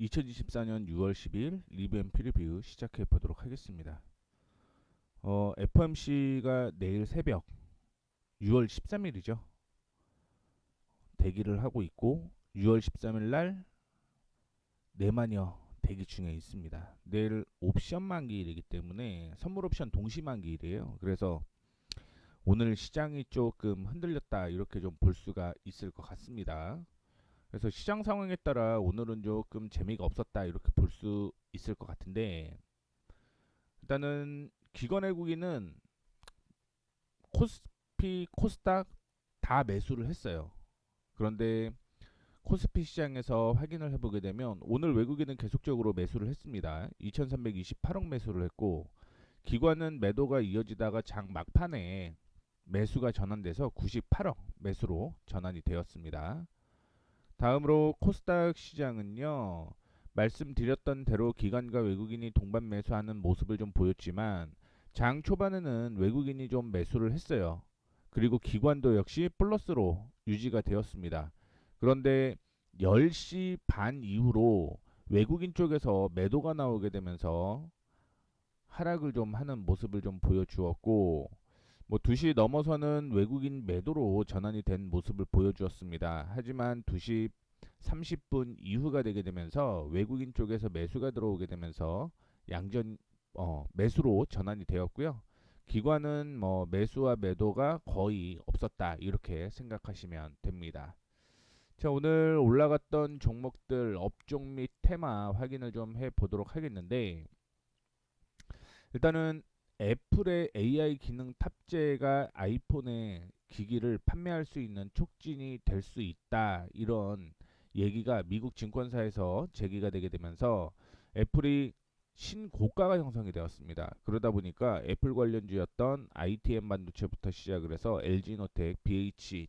2024년 6월 10일 리뷰앤피 리뷰 시작해 보도록 하겠습니다. 어, FOMC가 내일 새벽 6월 13일이죠. 대기를 하고 있고 6월 13일 날 네마녀 대기 중에 있습니다. 내일 옵션 만기일이기 때문에 선물 옵션 동시 만기일이에요. 그래서 오늘 시장이 조금 흔들렸다 이렇게 좀 볼 수가 있을 것 같습니다. 그래서 시장 상황에 따라 오늘은 조금 재미가 없었다 이렇게 볼 수 있을 것 같은데 일단은 기관 외국인은 코스피, 코스닥 다 매수를 했어요. 그런데 코스피 시장에서 확인을 해보게 되면 오늘 외국인은 계속적으로 매수를 했습니다. 2,328억 매수를 했고 기관은 매도가 이어지다가 장 막판에 매수가 전환돼서 98억 매수로 전환이 되었습니다. 다음으로 코스닥 시장은요. 말씀드렸던 대로 기관과 외국인이 동반 매수하는 모습을 좀 보였지만 장 초반에는 외국인이 좀 매수를 했어요. 그리고 기관도 역시 플러스로 유지가 되었습니다. 그런데 10시 반 이후로 외국인 쪽에서 매도가 나오게 되면서 하락을 좀 하는 모습을 좀 보여주었고 뭐 2시 넘어서는 외국인 매도로 전환이 된 모습을 보여주었습니다. 하지만 2시 30분 이후가 되게 되면서 외국인 쪽에서 매수가 들어오게 되면서 양전 어, 매수로 전환이 되었고요. 기관은 뭐 매수와 매도가 거의 없었다 이렇게 생각하시면 됩니다. 자 오늘 올라갔던 종목들 업종 및 테마 확인을 좀 해보도록 하겠는데 일단은 애플의 AI 기능 탑재가 아이폰의 기기를 판매할 수 있는 촉진이 될 수 있다 이런 얘기가 미국 증권사에서 제기가 되게 되면서 애플이 신고가가 형성이 되었습니다. 그러다 보니까 애플 관련주였던 ITM 반도체부터 시작을 해서 LG노텍, BH,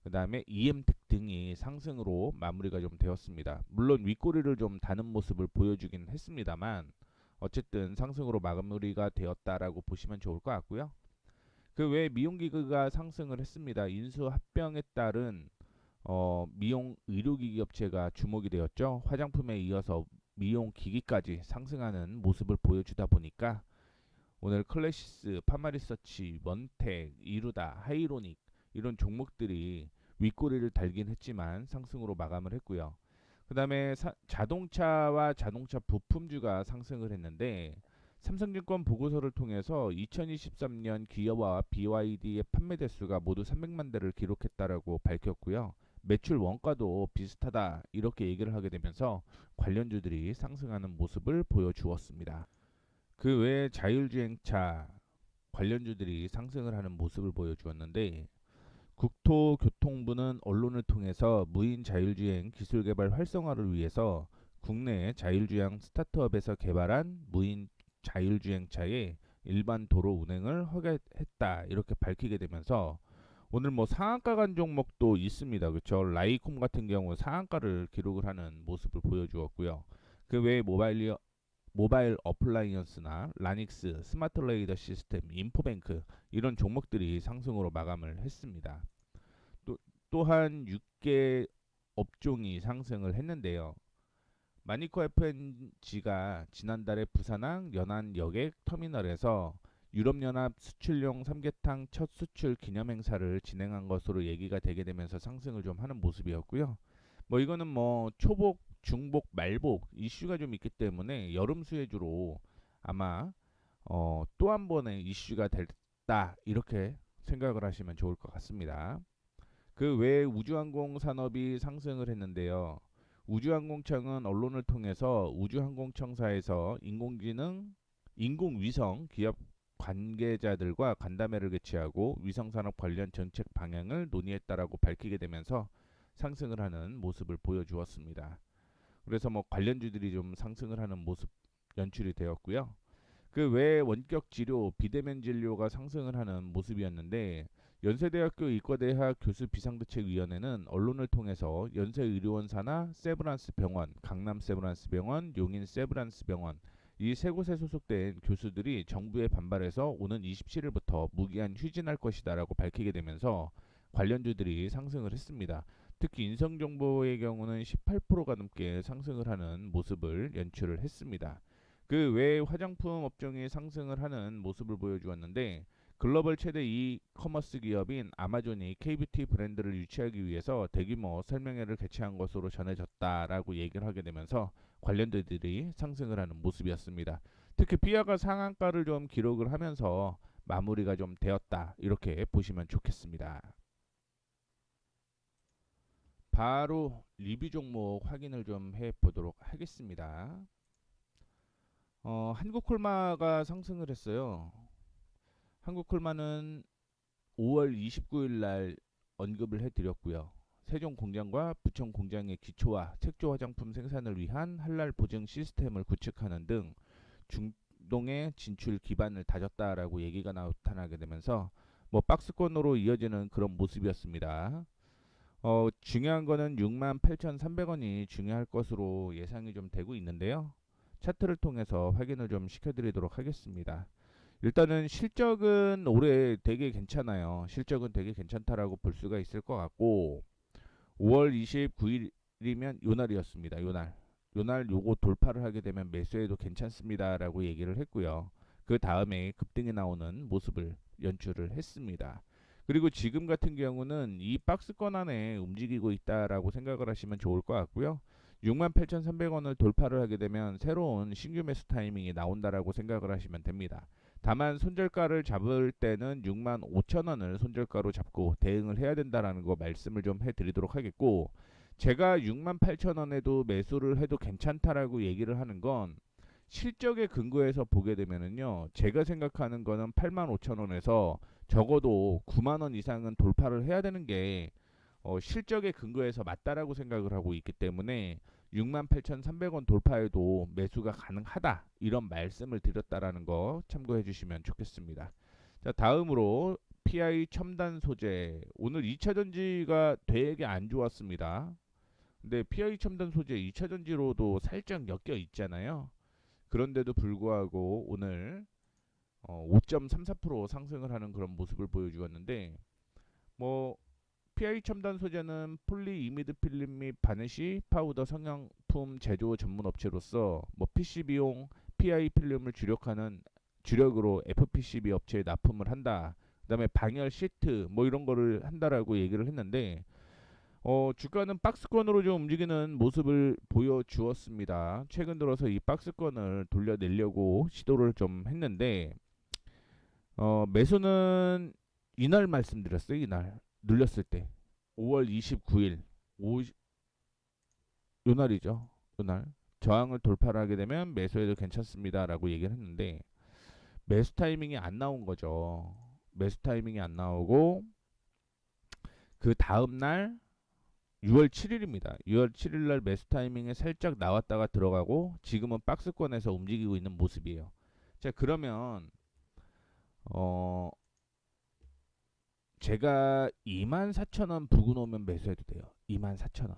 그 다음에 EM텍 등이 상승으로 마무리가 좀 되었습니다. 물론 윗꼬리를 좀 다는 모습을 보여주긴 했습니다만 어쨌든 상승으로 마무리가 되었다라고 보시면 좋을 것 같고요. 그 외에 미용기기가 상승을 했습니다. 인수 합병에 따른 어, 미용 의료기기 업체가 주목이 되었죠. 화장품에 이어서 미용 기기까지 상승하는 모습을 보여주다 보니까 오늘 클래시스, 파마리서치, 원텍, 이루다, 하이로닉 이런 종목들이 윗꼬리를 달긴 했지만 상승으로 마감을 했고요. 그 다음에 자동차와 자동차 부품주가 상승을 했는데 삼성증권 보고서를 통해서 2023년 기어와 BYD의 판매 대수가 모두 300만 대를 기록했다라고 밝혔고요. 매출 원가도 비슷하다 이렇게 얘기를 하게 되면서 관련주들이 상승하는 모습을 보여주었습니다. 그 외에 자율주행차 관련주들이 상승을 하는 모습을 보여주었는데 국토교통부는 언론을 통해서 무인 자율주행 기술 개발 활성화를 위해서 국내 자율주행 스타트업에서 개발한 무인 자율주행차의 일반 도로 운행을 허가했다 이렇게 밝히게 되면서 오늘 뭐 상한가 간 종목도 있습니다. 그렇죠? 라이콤 같은 경우 상한가를 기록을 하는 모습을 보여주었고요. 그 외에 모바일 모바일 어플라이언스나 라닉스, 스마트 레이더 시스템, 인포뱅크 이런 종목들이 상승으로 마감을 했습니다. 또 또한 6개 업종이 상승을 했는데요. 마니코 FNG가 지난달에 부산항 연안 여객 터미널에서 유럽연합 수출용 삼계탕 첫 수출 기념 행사를 진행한 것으로 얘기가 되게 되면서 상승을 좀 하는 모습이었고요. 뭐 이거는 뭐 초복 중복, 말복 이슈가 좀 있기 때문에 여름 수혜주로 아마 어, 또 한 번의 이슈가 됐다 이렇게 생각을 하시면 좋을 것 같습니다. 그 외에 우주항공 산업이 상승을 했는데요. 우주항공청은 언론을 통해서 우주항공청사에서 인공지능, 인공위성 기업 관계자들과 간담회를 개최하고 위성산업 관련 정책 방향을 논의했다라고 밝히게 되면서 상승을 하는 모습을 보여주었습니다. 그래서 뭐 관련주들이 좀 상승을 하는 모습 연출이 되었고요. 그 외에 원격 치료, 비대면 진료가 상승을 하는 모습이었는데 연세대학교 의과대학 교수 비상대책위원회는 언론을 통해서 연세의료원사나 세브란스 병원, 강남 세브란스 병원, 용인 세브란스 병원 이 세 곳에 소속된 교수들이 정부에 반발해서 오는 27일부터 무기한 휴진할 것이다라고 밝히게 되면서 관련주들이 상승을 했습니다. 특히 인성정보의 경우는 18%가 넘게 상승을 하는 모습을 연출을 했습니다. 그 외 화장품 업종이 상승을 하는 모습을 보여주었는데 글로벌 최대 이 커머스 기업인 아마존이 K뷰티 브랜드를 유치하기 위해서 대규모 설명회를 개최한 것으로 전해졌다라고 얘기를 하게 되면서 관련주들이 상승을 하는 모습이었습니다. 특히 피아가 상한가를 좀 기록을 하면서 마무리가 좀 되었다 이렇게 보시면 좋겠습니다. 바로 리뷰 종목 확인을 좀 해 보도록 하겠습니다. 어, 한국콜마가 상승을 했어요. 한국콜마는 5월 29일 날 언급을 해 드렸고요. 세종 공장과 부천 공장의 기초와 색조 화장품 생산을 위한 한랄 보증 시스템을 구축하는 등 중동의 진출 기반을 다졌다라고 얘기가 나타나게 되면서 뭐 박스권으로 이어지는 그런 모습이었습니다. 어, 중요한 거는 68,300원이 중요할 것으로 예상이 좀 되고 있는데요. 차트를 통해서 확인을 좀 시켜드리도록 하겠습니다. 일단은 실적은 올해 되게 괜찮아요. 실적은 되게 괜찮다라고 볼 수가 있을 것 같고 5월 29일이면 요 날이었습니다. 요 날. 요날 요거 돌파를 하게 되면 매수해도 괜찮습니다라고 얘기를 했고요. 그 다음에 급등이 나오는 모습을 연출을 했습니다. 그리고 지금 같은 경우는 이 박스권 안에 움직이고 있다라고 생각을 하시면 좋을 것 같고요. 68,300원을 돌파를 하게 되면 새로운 신규 매수 타이밍이 나온다라고 생각을 하시면 됩니다. 다만 손절가를 잡을 때는 65,000원을 손절가로 잡고 대응을 해야 된다라는 거 말씀을 좀 해드리도록 하겠고 제가 68,000원에도 매수를 해도 괜찮다라고 얘기를 하는 건 실적에 근거해서 보게 되면은요 제가 생각하는 거는 85,000원에서 적어도 9만 원 이상은 돌파를 해야 되는 게 어, 실적에 근거해서 맞다라고 생각을 하고 있기 때문에 68,300원 돌파에도 매수가 가능하다 이런 말씀을 드렸다라는 거 참고해 주시면 좋겠습니다. 자 다음으로 PI 첨단 소재 오늘 2차 전지가 되게 안 좋았습니다. 근데 PI 첨단 소재 2차 전지로도 살짝 엮여 있잖아요. 그런데도 불구하고 오늘 어, 5.34% 상승을 하는 그런 모습을 보여주었는데 뭐 PI 첨단 소재는 폴리 이미드 필름 및 바네시 파우더 성형품 제조 전문 업체로서 뭐 PCB용 PI 필름을 주력하는 주력으로 FPCB 업체에 납품을 한다. 그다음에 방열 시트 뭐 이런 거를 한다라고 얘기를 했는데 어, 주가는 박스권으로 좀 움직이는 모습을 보여주었습니다. 최근 들어서 이 박스권을 돌려내려고 시도를 좀 했는데 어, 매수는 이날 말씀드렸어요. 이날 눌렸을 때 5월 29일 50, 요 날이죠. 요 날 저항을 돌파를 하게 되면 매수해도 괜찮습니다라고 얘기를 했는데 매수 타이밍이 안 나온 거죠. 매수 타이밍이 안 나오고 그 다음 날 6월 7일입니다. 6월 7일 날 매수 타이밍에 살짝 나왔다가 들어가고 지금은 박스권에서 움직이고 있는 모습이에요. 자, 그러면 어 제가 24,000원 부근 오면 매수해도 돼요. 24,000원.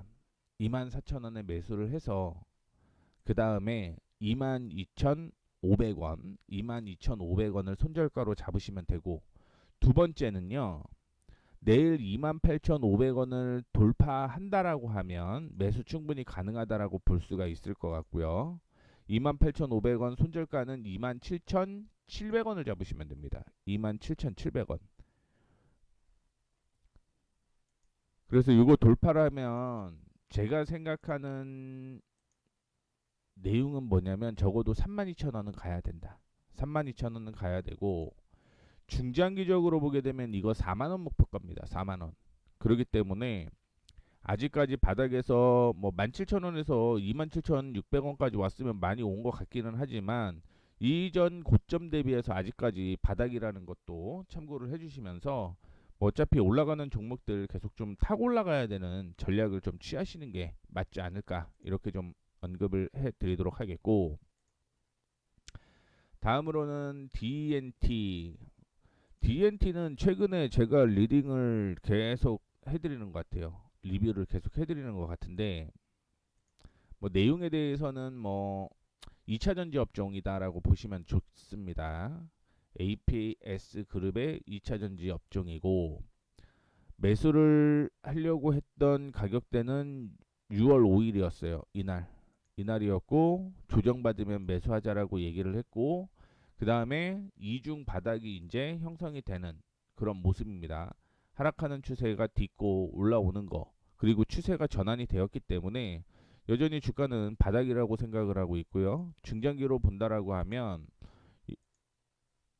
24,000원에 매수를 해서 그 다음에 22,500원, 22,500원을 손절가로 잡으시면 되고 두 번째는요. 내일 28,500원을 돌파한다라고 하면 매수 충분히 가능하다라고 볼 수가 있을 것 같고요. 28,500원 손절가는 27,700원을 잡으시면 됩니다. 27,700원. 그래서 이거 돌파를 하면 제가 생각하는 내용은 뭐냐면 적어도 32,000원은 가야 된다. 32,000원은 가야 되고 중장기적으로 보게 되면 이거 4만 원 목표가입니다. 4만 원. 그렇기 때문에 아직까지 바닥에서 뭐 17,000원에서 27,600원까지 왔으면 많이 온 것 같기는 하지만 이전 고점 대비해서 아직까지 바닥이라는 것도 참고를 해주시면서 뭐 어차피 올라가는 종목들 계속 좀 타고 올라가야 되는 전략을 좀 취하시는 게 맞지 않을까 이렇게 좀 언급을 해드리도록 하겠고 다음으로는 DNT DNT는 최근에 제가 리딩을 계속 해드리는 것 같아요. 리뷰를 계속 해드리는 것 같은데 뭐 내용에 대해서는 뭐 2차 전지 업종이다라고 보시면 좋습니다. APS 그룹의 2차 전지 업종이고 매수를 하려고 했던 가격대는 6월 5일이었어요. 이날. 이날이었고 조정받으면 매수하자라고 얘기를 했고 그 다음에 이중 바닥이 이제 형성이 되는 그런 모습입니다. 하락하는 추세가 딛고 올라오는 거 그리고 추세가 전환이 되었기 때문에 여전히 주가는 바닥이라고 생각을 하고 있고요. 중장기로 본다라고 하면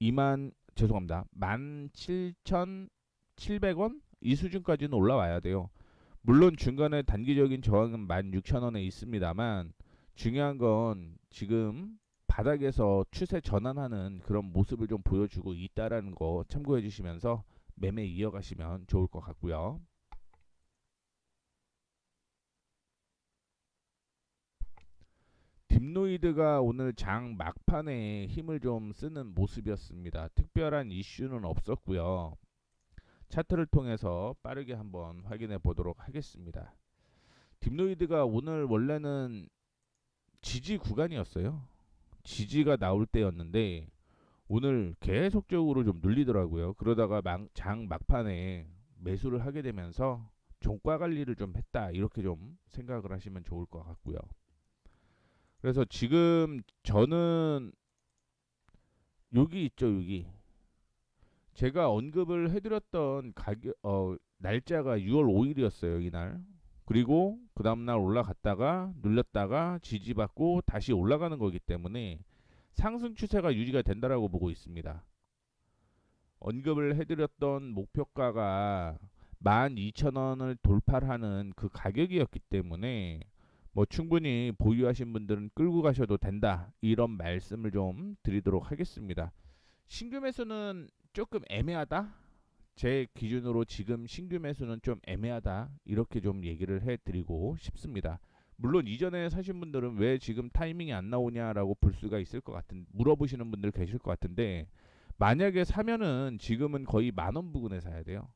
2만 죄송합니다. 17,700원 이 수준까지는 올라와야 돼요. 물론 중간에 단기적인 저항은 16,000원에 있습니다만 중요한 건 지금 바닥에서 추세 전환하는 그런 모습을 좀 보여주고 있다라는 거 참고해 주시면서 매매 이어가시면 좋을 것 같고요. 딥노이드가 오늘 장 막판에 힘을 좀 쓰는 모습이었습니다. 특별한 이슈는 없었고요. 차트를 통해서 빠르게 한번 확인해 보도록 하겠습니다. 딥노이드가 오늘 원래는 지지 구간이었어요. 지지가 나올 때였는데 오늘 계속적으로 좀 눌리더라고요. 그러다가 막, 장 막판에 매수를 하게 되면서 종가 관리를 좀 했다 이렇게 좀 생각을 하시면 좋을 것 같고요. 그래서 지금 저는 여기 있죠 여기 제가 언급을 해드렸던 가격 어 날짜가 6월 5일이었어요 이 날 그리고 그 다음날 올라갔다가 눌렸다가 지지받고 다시 올라가는 거기 때문에 상승 추세가 유지가 된다라고 보고 있습니다. 언급을 해드렸던 목표가가 12,000원을 돌파하는 그 가격이었기 때문에 뭐 충분히 보유하신 분들은 끌고 가셔도 된다 이런 말씀을 좀 드리도록 하겠습니다. 신규 매수는 조금 애매하다. 제 기준으로 지금 신규 매수는 좀 애매하다 이렇게 좀 얘기를 해드리고 싶습니다. 물론 이전에 사신 분들은 왜 지금 타이밍이 안 나오냐라고 볼 수가 있을 것 같은 물어보시는 분들 계실 것 같은데 만약에 사면은 지금은 거의 만 원 부근에 사야 돼요.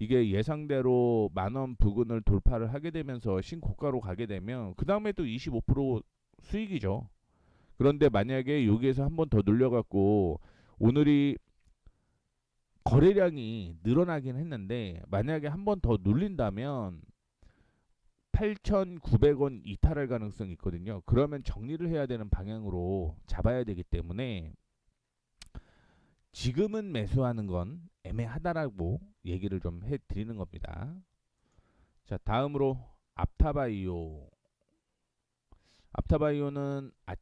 이게 예상대로 만 원 부근을 돌파를 하게 되면서 신고가로 가게 되면 그 다음에 또 25% 수익이죠. 그런데 만약에 여기에서 한 번 더 눌려갖고 오늘이 거래량이 늘어나긴 했는데 만약에 한 번 더 눌린다면 8,900원 이탈할 가능성이 있거든요. 그러면 정리를 해야 되는 방향으로 잡아야 되기 때문에 지금은 매수하는 건 애매하다라고 얘기를 좀 해드리는 겁니다. 자, 다음으로 앞타바이오. 앞타바이오는 아,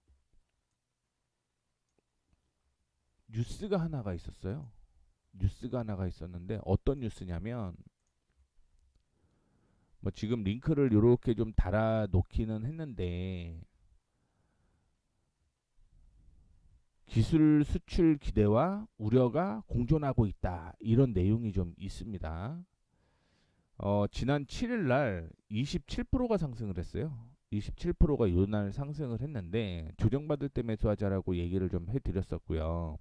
뉴스가 하나가 있었어요. 뉴스가 하나가 있었는데 어떤 뉴스냐면 뭐 지금 링크를 이렇게 좀 달아 놓기는 했는데 기술 수출 기대와 우려가 공존하고 있다. 이런 내용이 좀 있습니다. 어, 지난 7일 날 27%가 상승을 했어요. 27%가 요 날 상승을 했는데 조정받을 때 매수하자라고 얘기를 좀 해드렸었고요.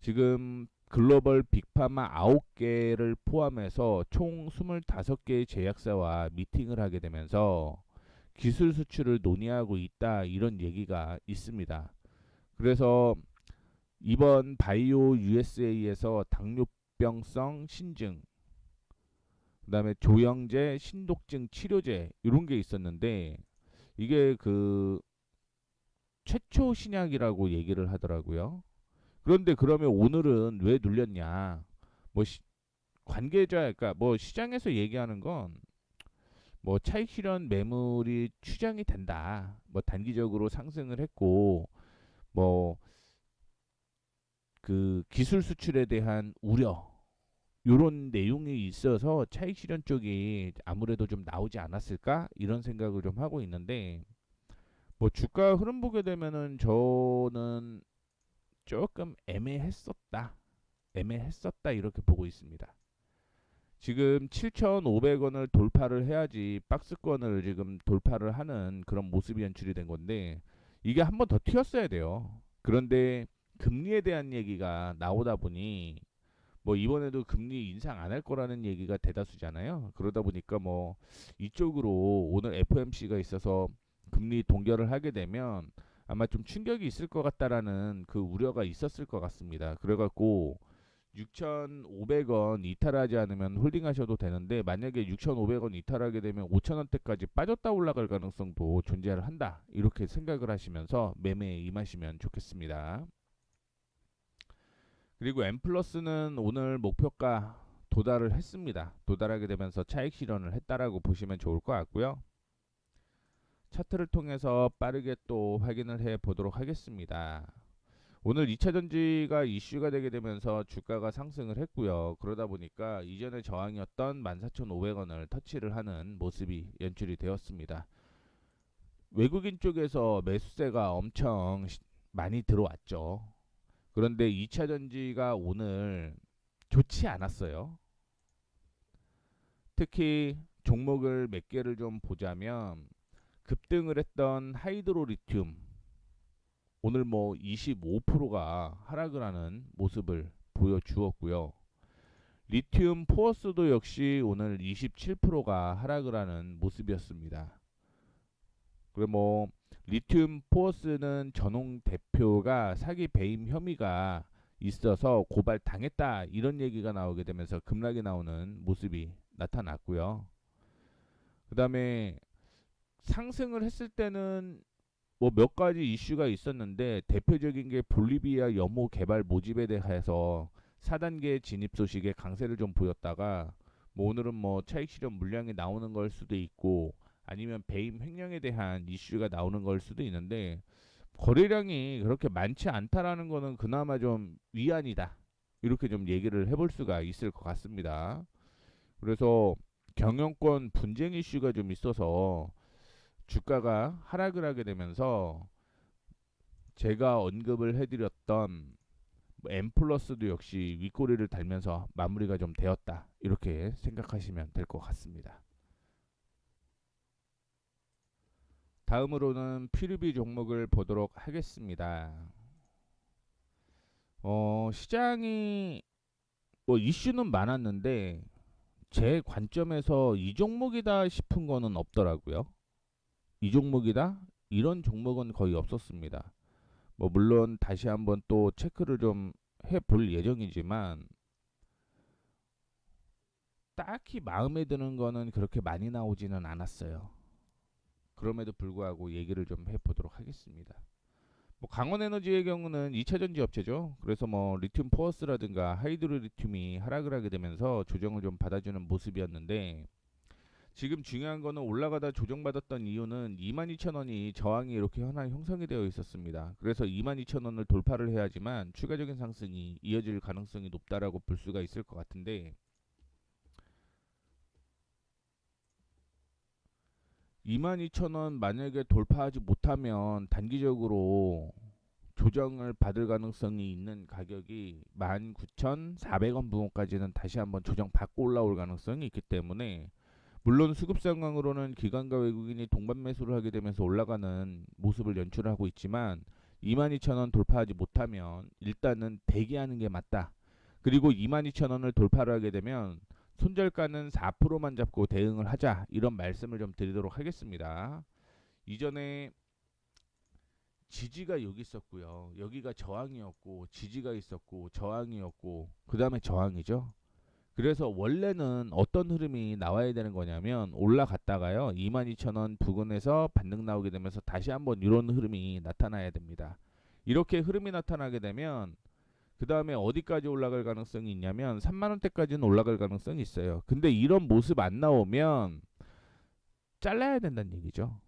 지금 글로벌 빅파마 9개를 포함해서 총 25개의 제약사와 미팅을 하게 되면서 기술 수출을 논의하고 있다 이런 얘기가 있습니다. 그래서 이번 바이오 USA에서 당뇨병성 신증 그다음에 조영제 신독증 치료제 이런 게 있었는데 이게 그 최초 신약이라고 얘기를 하더라고요. 그런데 그러면 오늘은 왜 눌렸냐? 뭐 시, 관계자 그러니까 뭐 시장에서 얘기하는 건 뭐 차익 실현 매물이 추정이 된다. 뭐 단기적으로 상승을 했고 뭐 그 기술 수출에 대한 우려 요런 내용이 있어서 차익 실현 쪽이 아무래도 좀 나오지 않았을까 이런 생각을 좀 하고 있는데 뭐 주가 흐름 보게 되면은 저는 조금 애매했었다 애매했었다 이렇게 보고 있습니다. 지금 7,500원을 돌파를 해야지 박스권을 지금 돌파를 하는 그런 모습이 연출이 된 건데 이게 한 번 더 튀었어야 돼요. 그런데 금리에 대한 얘기가 나오다 보니 뭐 이번에도 금리 인상 안 할 거라는 얘기가 대다수잖아요. 그러다 보니까 뭐 이쪽으로 오늘 FOMC가 있어서 금리 동결을 하게 되면 아마 좀 충격이 있을 것 같다라는 그 우려가 있었을 것 같습니다. 그래갖고 6,500원 이탈하지 않으면 홀딩하셔도 되는데 만약에 6,500원 이탈하게 되면 5,000원대까지 빠졌다 올라갈 가능성도 존재를 한다. 이렇게 생각을 하시면서 매매에 임하시면 좋겠습니다. 그리고 M 플러스는 오늘 목표가 도달을 했습니다. 도달하게 되면서 차익 실현을 했다라고 보시면 좋을 것 같고요. 차트를 통해서 빠르게 또 확인을 해 보도록 하겠습니다. 오늘 2차 전지가 이슈가 되게 되면서 주가가 상승을 했고요. 그러다 보니까 이전의 저항이었던 14,500원을 터치를 하는 모습이 연출이 되었습니다. 외국인 쪽에서 매수세가 엄청 시- 많이 들어왔죠. 그런데 2차 전지가 오늘 좋지 않았어요. 특히 종목을 몇 개를 좀 보자면 급등을 했던 하이드로 리튬 오늘 뭐 25%가 하락을 하는 모습을 보여주었고요. 리튬 포어스도 역시 오늘 27%가 하락을 하는 모습이었습니다. 그리고 뭐 리튬 포어스는 전홍 대표가 사기 배임 혐의가 있어서 고발 당했다 이런 얘기가 나오게 되면서 급락이 나오는 모습이 나타났고요. 그 다음에 상승을 했을 때는 뭐 몇 가지 이슈가 있었는데 대표적인 게 볼리비아 염호 개발 모집에 대해서 4단계 진입 소식에 강세를 좀 보였다가 뭐 오늘은 뭐 차익 실현 물량이 나오는 걸 수도 있고 아니면 배임 횡령에 대한 이슈가 나오는 걸 수도 있는데 거래량이 그렇게 많지 않다라는 거는 그나마 좀 위안이다. 이렇게 좀 얘기를 해볼 수가 있을 것 같습니다. 그래서 경영권 분쟁 이슈가 좀 있어서 주가가 하락을 하게 되면서 제가 언급을 해드렸던 뭐 M 플러스도 역시 윗꼬리를 달면서 마무리가 좀 되었다 이렇게 생각하시면 될 것 같습니다. 다음으로는 피르비 종목을 보도록 하겠습니다. 어, 시장이 뭐 이슈는 많았는데 제 관점에서 이 종목이다 싶은 거는 없더라고요. 이 종목이다? 이런 종목은 거의 없었습니다. 뭐 물론 다시 한번 또 체크를 좀 해 볼 예정이지만 딱히 마음에 드는 거는 그렇게 많이 나오지는 않았어요. 그럼에도 불구하고 얘기를 좀 해보도록 하겠습니다. 뭐 강원에너지의 경우는 2차 전지 업체죠. 그래서 뭐 리튬 포어스라든가 하이드로 리튬이 하락을 하게 되면서 조정을 좀 받아주는 모습이었는데 지금 중요한 거는 올라가다 조정받았던 이유는 22,000원이 저항이 이렇게 하나 형성이 되어 있었습니다. 그래서 22,000원을 돌파를 해야지만 추가적인 상승이 이어질 가능성이 높다라고 볼 수가 있을 것 같은데 22,000원 만약에 돌파하지 못하면 단기적으로 조정을 받을 가능성이 있는 가격이 19,400원 부분까지는 다시 한번 조정 받고 올라올 가능성이 있기 때문에 물론 수급 상황으로는 기관과 외국인이 동반 매수를 하게 되면서 올라가는 모습을 연출하고 있지만 22,000원 돌파하지 못하면 일단은 대기하는 게 맞다. 그리고 22,000원을 돌파를 하게 되면 손절가는 4%만 잡고 대응을 하자 이런 말씀을 좀 드리도록 하겠습니다. 이전에 지지가 여기 있었고요. 여기가 저항이었고 지지가 있었고 저항이었고 그 다음에 저항이죠. 그래서 원래는 어떤 흐름이 나와야 되는 거냐면 올라갔다가요 22,000원 부근에서 반등 나오게 되면서 다시 한번 이런 흐름이 나타나야 됩니다. 이렇게 흐름이 나타나게 되면 그 다음에 어디까지 올라갈 가능성이 있냐면 3만원대까지는 올라갈 가능성이 있어요. 근데 이런 모습 안 나오면 잘라야 된다는 얘기죠.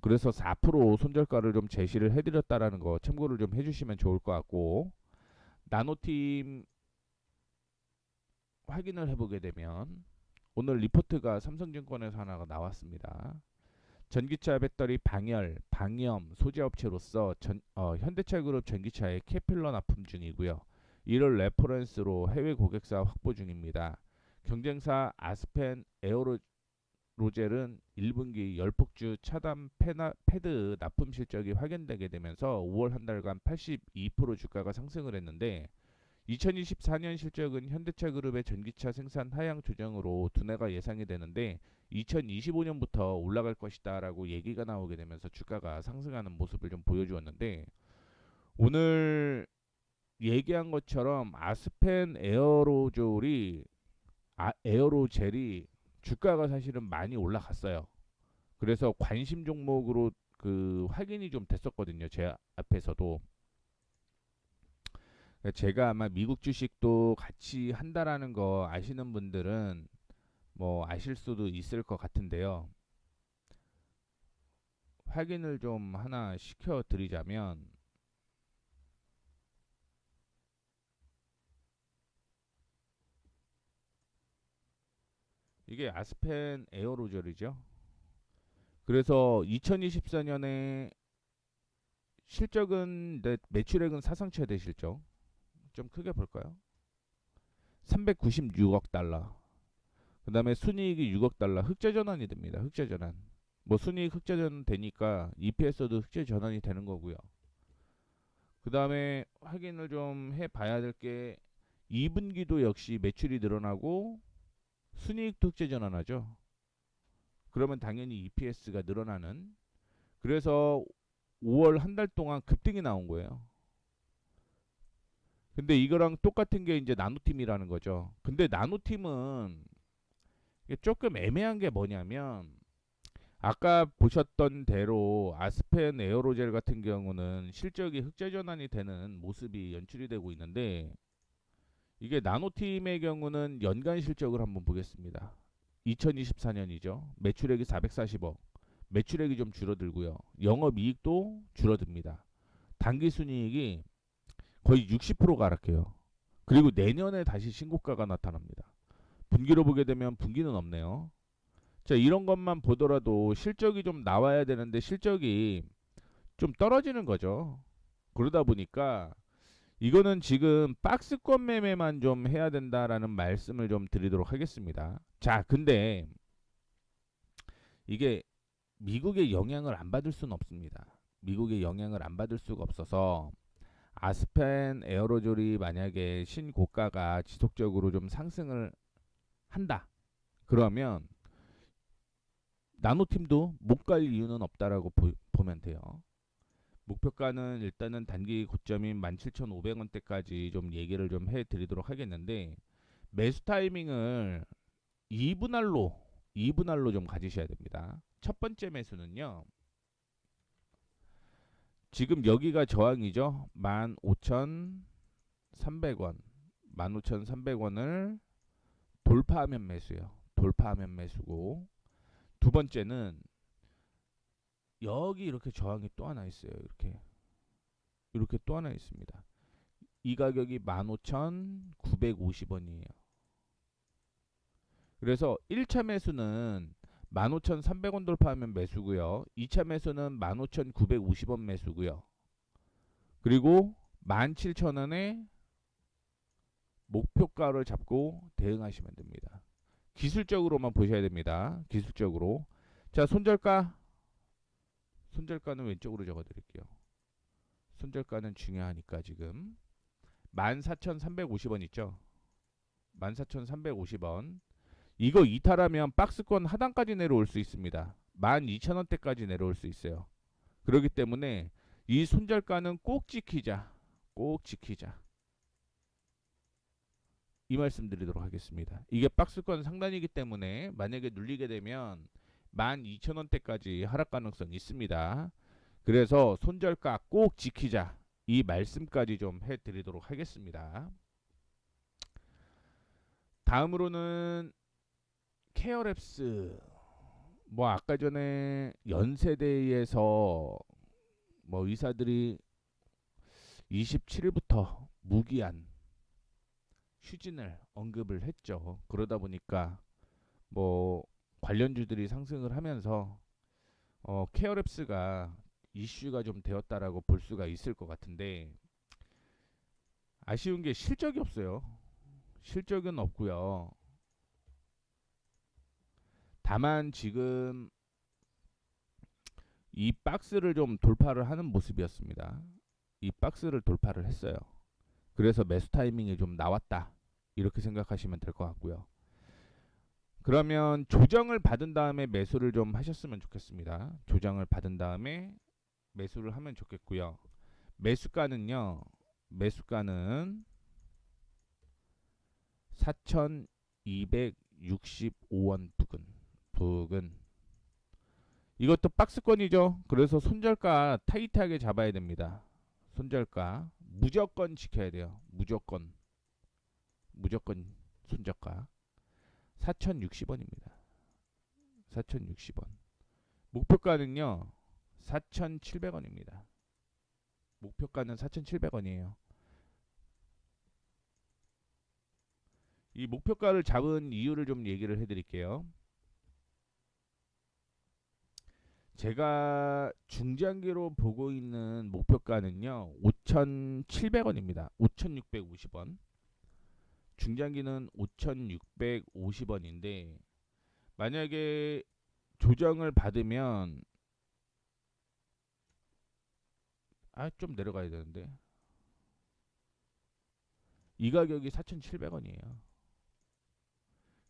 그래서 4% 손절가를 좀 제시를 해드렸다라는 거 참고를 좀 해주시면 좋을 것 같고 나노팀 확인을 해보게 되면 오늘 리포트가 삼성증권에서 하나가 나왔습니다. 전기차 배터리 방열, 방염 소재 업체로서 전, 어, 현대차그룹 전기차에 캐필러 납품 중이고요. 이를 레퍼런스로 해외 고객사 확보 중입니다. 경쟁사 아스펜 에어로젤은 1분기 열폭주 차단 페나, 패드 납품 실적이 확인되게 되면서 5월 한 달간 82% 주가가 상승을 했는데 2024년 실적은 현대차 그룹의 전기차 생산 하향 조정으로 둔화가 예상이 되는데 2025년부터 올라갈 것이다라고 얘기가 나오게 되면서 주가가 상승하는 모습을 좀 보여주었는데 오늘 얘기한 것처럼 아스펜 에어로졸이 아, 에어로젤이 주가가 사실은 많이 올라갔어요. 그래서 관심 종목으로 그 확인이 좀 됐었거든요. 제 앞에서도. 그러니까 제가 아마 미국 주식도 같이 한다라는 거 아시는 분들은 뭐 아실 수도 있을 것 같은데요. 확인을 좀 하나 시켜 드리자면 이게 아스펜 에어로졸이죠. 그래서 2024년에 실적은 네, 매출액은 사상 최대 실적 좀 크게 볼까요? 396억 달러. 그 다음에 순이익이 6억 달러 흑자 전환이 됩니다. 흑자 전환. 뭐 순이익 흑자 전환 되니까 EPS도 흑자 전환이 되는 거고요. 그 다음에 확인을 좀 해 봐야 될 게 2분기도 역시 매출이 늘어나고 순이익도 흑자 전환하죠. 그러면 당연히 EPS가 늘어나는 그래서 5월 한 달 동안 급등이 나온 거예요. 근데 이거랑 똑같은 게 이제 나노팀이라는 거죠. 근데 나노팀은 조금 애매한 게 뭐냐면 아까 보셨던 대로 아스펜 에어로젤 같은 경우는 실적이 흑자 전환이 되는 모습이 연출이 되고 있는데 이게 나노팀의 경우는 연간 실적을 한번 보겠습니다. 2024년이죠. 매출액이 440억. 매출액이 좀 줄어들고요. 영업 이익도 줄어듭니다. 단기 순이익이 거의 60%가 하락해요. 그리고 내년에 다시 신고가가 나타납니다. 분기로 보게 되면 분기는 없네요. 자, 이런 것만 보더라도 실적이 좀 나와야 되는데 실적이 좀 떨어지는 거죠. 그러다 보니까 이거는 지금 박스권 매매만 좀 해야 된다라는 말씀을 좀 드리도록 하겠습니다. 자, 근데 이게 미국의 영향을 안 받을 수는 없습니다. 미국의 영향을 안 받을 수가 없어서 아스펜 에어로졸이 만약에 신고가가 지속적으로 좀 상승을 한다. 그러면 나노팀도 못 갈 이유는 없다라고 보, 보면 돼요. 목표가는 일단은 단기 고점인 17,500원대까지 좀 얘기를 좀 해드리도록 하겠는데 매수 타이밍을 2분할로 2분할로 좀 가지셔야 됩니다. 첫 번째 매수는요. 지금 여기가 저항이죠. 15,300원. 15,300원을 돌파하면 매수요. 돌파하면 매수고 두 번째는 여기 이렇게 저항이 또 하나 있어요. 이렇게 이렇게 또 하나 있습니다. 이 가격이 15,950원이에요. 그래서 1차 매수는 15,300원 돌파하면 매수고요. 2차 매수는 15,950원 매수고요. 그리고 17,000원에 목표가를 잡고 대응하시면 됩니다. 기술적으로만 보셔야 됩니다. 기술적으로. 자, 손절가. 손절가는 왼쪽으로 적어 드릴게요. 손절가는 중요하니까 지금 14,350원 있죠? 14,350원. 이거 이탈하면 박스권 하단까지 내려올 수 있습니다. 12,000원대까지 내려올 수 있어요. 그렇기 때문에 이 손절가는 꼭 지키자. 꼭 지키자. 이 말씀 드리도록 하겠습니다. 이게 박스권 상단이기 때문에 만약에 눌리게 되면 12,000원대까지 하락 가능성이 있습니다. 그래서 손절가 꼭 지키자. 이 말씀까지 좀 해드리도록 하겠습니다. 다음으로는 케어랩스 뭐 아까 전에 연세대에서 뭐 의사들이 27일부터 무기한 휴진을 언급을 했죠. 그러다 보니까 뭐 관련주들이 상승을 하면서 어, 케어랩스가 이슈가 좀 되었다라고 볼 수가 있을 것 같은데 아쉬운 게 실적이 없어요. 실적은 없고요. 다만 지금 이 박스를 좀 돌파를 하는 모습이었습니다. 이 박스를 돌파를 했어요. 그래서 매수 타이밍이 좀 나왔다. 이렇게 생각하시면 될 것 같고요. 그러면 조정을 받은 다음에 매수를 좀 하셨으면 좋겠습니다. 조정을 받은 다음에 매수를 하면 좋겠고요. 매수가는요. 매수가는 4,265원 부근 부근 이것도 박스권이죠. 그래서 손절가 타이트하게 잡아야 됩니다. 손절가 무조건 지켜야 돼요. 무조건 무조건 손절가 4,060원입니다. 4,060원 목표가는요 4,700원입니다. 목표가는 4,700원이에요. 이 목표가를 잡은 이유를 좀 얘기를 해드릴게요. 제가 중장기로 보고 있는 목표가는요 5,700원입니다. 5,650원. 중장기는 5,650원인데 만약에 조정을 받으면 아 좀 내려가야 되는데 이 가격이 4,700원이에요.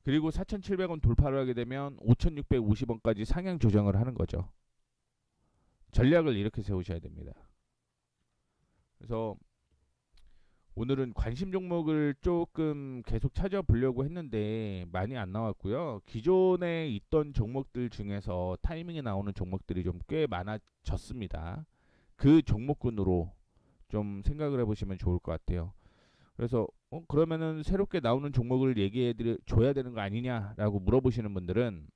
그리고 4,700원 돌파를 하게 되면 5,650원까지 상향 조정을 하는 거죠. 전략을 이렇게 세우셔야 됩니다. 그래서 오늘은 관심 종목을 조금 계속 찾아보려고 했는데 많이 안 나왔고요. 기존에 있던 종목들 중에서 타이밍에 나오는 종목들이 좀 꽤 많아졌습니다. 그 종목군으로 좀 생각을 해보시면 좋을 것 같아요. 그래서 어, 그러면은 새롭게 나오는 종목을 얘기해 줘야 되는 거 아니냐라고 물어보시는 분들은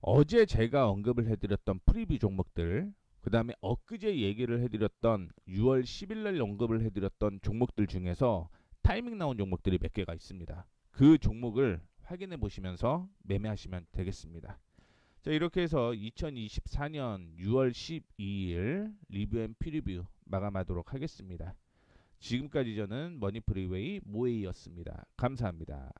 어제 제가 언급을 해드렸던 프리뷰 종목들 그 다음에 엊그제 얘기를 해드렸던 6월 10일 날 언급을 해드렸던 종목들 중에서 타이밍 나온 종목들이 몇 개가 있습니다. 그 종목을 확인해 보시면서 매매하시면 되겠습니다. 자 이렇게 해서 2024년 6월 12일 리뷰 앤 프리뷰 마감하도록 하겠습니다. 지금까지 저는 머니프리웨이 모에이였습니다. 감사합니다.